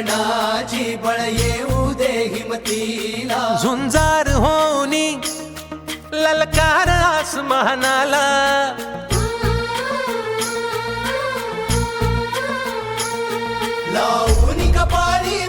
वळणाची बळ येऊ दे हिमतीला. झुंजार होनी ललकार आसमानाला. लावून कपाळी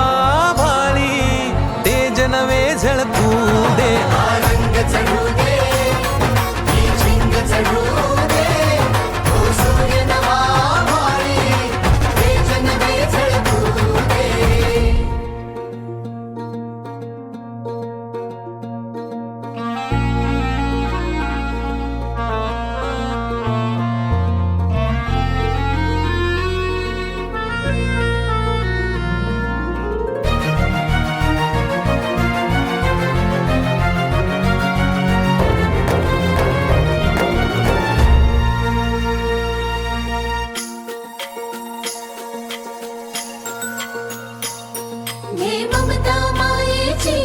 घे ममता मायेची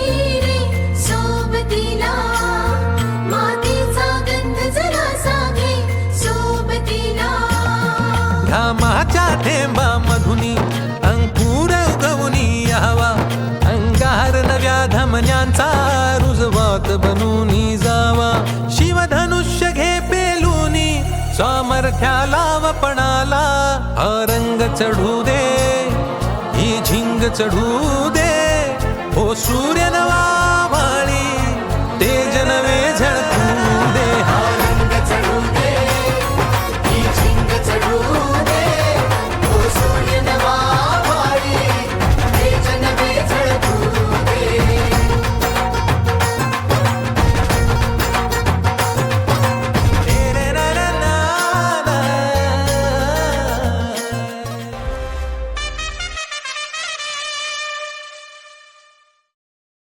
रे सोबतीला. मातीचा गंध जरासा घे सोबतीला. घामाच्या थेंबा मधुनी अंकुर उगवनी यावा. अंगार नव्या धमन्यांचा रुजवात बनूनी जावा. शिवधनुष्य घे पेलूनी सामर्थ्याला वपणाला हा रंग चढू दे. चढू दे. हो सूर्य नवा